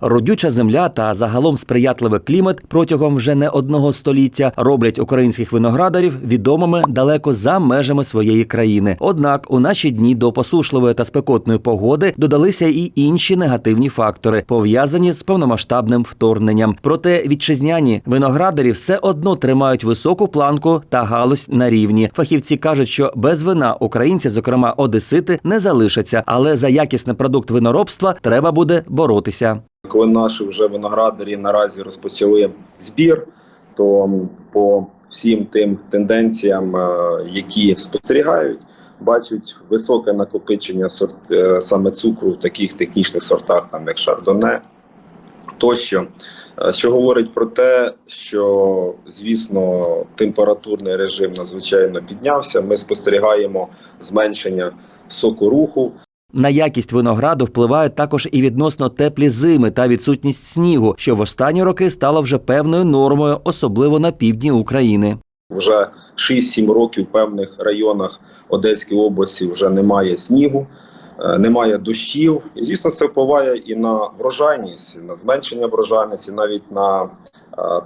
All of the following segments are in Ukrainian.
Родюча земля та загалом сприятливий клімат протягом вже не одного століття роблять українських виноградарів відомими далеко за межами своєї країни. Однак у наші дні до посушливої та спекотної погоди додалися і інші негативні фактори, пов'язані з повномасштабним вторгненням. Проте вітчизняні виноградарі все одно тримають високу планку та галузь на рівні. Фахівці кажуть, що без вина українці, зокрема одесити, не залишаться, але за якісний продукт виноробства треба буде боротися. Коли наші вже виноградарі наразі розпочали збір, то по всім тим тенденціям, е, які спостерігають, бачать високе накопичення сорт, е, саме цукру в таких технічних сортах, там як шардоне тощо. Е, Що говорить про те, що звісно температурний режим надзвичайно піднявся. Ми спостерігаємо зменшення соку руху. На якість винограду впливають також і відносно теплі зими та відсутність снігу, що в останні роки стало вже певною нормою, особливо на півдні України. Вже 6-7 років в певних районах Одеської області вже немає снігу, е, немає дощів. І звісно, це впливає і на врожайність, на зменшення врожайності, навіть на е,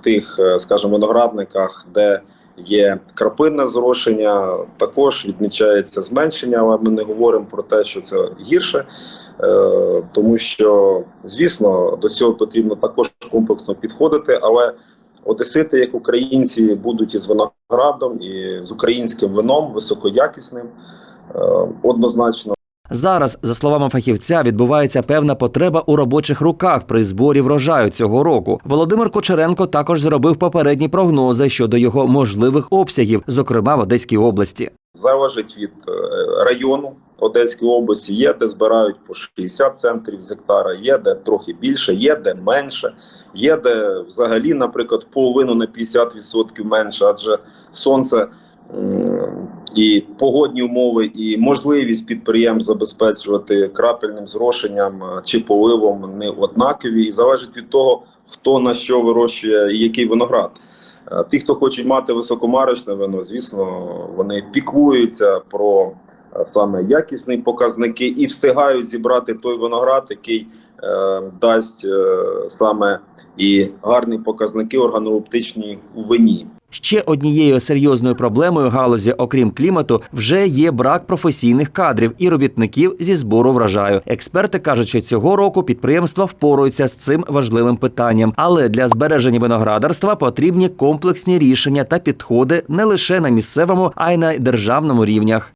тих, е, скажімо, виноградниках, де є крапинне зрошення, також відмічається зменшення, але ми не говоримо про те, що це гірше. Е, Тому що, звісно, до цього потрібно також комплексно підходити, але Одесити, як українці, будуть із виноградом і з українським вином високоякісним, е, однозначно. Зараз, за словами фахівця, відбувається певна потреба у робочих руках при зборі врожаю цього року. Володимир Кочеренко також зробив попередні прогнози щодо його можливих обсягів, зокрема в Одеській області. Залежить від е, району Одеської області. Є де збирають по 60 центрів з гектара, є де трохи більше, є де менше, є де взагалі, наприклад, половину на 50% менше, адже сонце і погодні умови, і можливість підприємств забезпечувати крапельним зрошенням е, чи поливом не однакові, і залежить від того, хто на що вирощує і який виноград. Е, Ті, хто хочуть мати високомарочне вино, звісно, вони піклуються про е, саме якісні показники і встигають зібрати той виноград, який е, дасть е, саме і гарні показники органолептичні у вині. Ще однією серйозною проблемою галузі, окрім клімату, вже є брак професійних кадрів і робітників зі збору врожаю. Експерти кажуть, що цього року підприємства впораються з цим важливим питанням, але для збереження виноградарства потрібні комплексні рішення та підходи не лише на місцевому, а й на державному рівнях.